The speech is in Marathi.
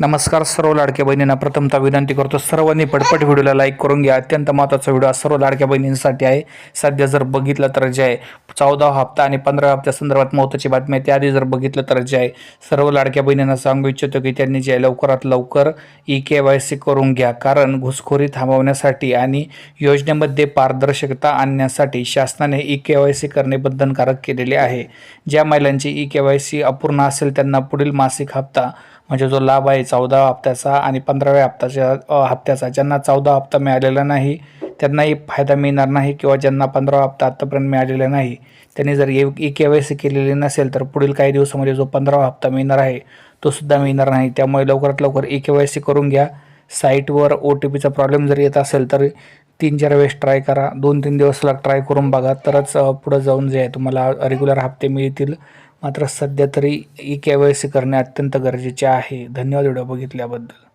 नमस्कार सर्व लाडक्या बहिणींना. प्रथमतः विनंती करतो सर्वांनी पटपट व्हिडिओला लाईक करून घ्या. अत्यंत महत्त्वाचा व्हिडिओ सर्व लाडक्या बहिणींसाठी आहे. सध्या जर बघितलं तर जे आहे चौदा हप्ता आणि पंधरा हप्त्या संदर्भात महत्त्वाची बातमी आहे. त्याआधी जर बघितलं तर जे आहे सर्व लाडक्या बहिणींना सांगू इच्छितो की त्यांनी जे आहे लवकरात लवकर ई के वाय सी करून घ्या. कारण घुसखोरी थांबवण्यासाठी आणि योजनेमध्ये पारदर्शकता आणण्यासाठी शासनाने ई के वाय सी करणे बंधनकारक केलेले आहे. ज्या महिलांची ई के वाय सी अपूर्ण असेल त्यांना पुढील मासिक हप्ता म्हणजे जो लाभ आहे चौदा हप्त्याचा आणि पंधराव्या हप्त्याच्या हप्त्याचा ज्यांना चौदा हप्ता मिळालेला नाही त्यांनाही फायदा मिळणार नाही किंवा ज्यांना पंधरावा हप्ता आत्तापर्यंत मिळालेला नाही त्यांनी जर ई के वाय सी केलेली नसेल तर पुढील काही दिवसामध्ये जो पंधरावा हप्ता मिळणार आहे तो सुद्धा मिळणार नाही. त्यामुळे लवकरात लवकर ई के वाय सी करून घ्या. साईटवर ओ टी पीचा प्रॉब्लेम जर येत असेल तर तीन चार वेळेस ट्राय करा. दोन तीन दिवसला ट्राय करून बघा. तरच पुढं जाऊन जे आहे तुम्हाला रेग्युलर हप्ते मिळतील. मात्र सध्या तरी ई के वाय सी करणे अत्यंत गरजेचे आहे. धन्यवाद व्हिडिओ बघितल्याबद्दल.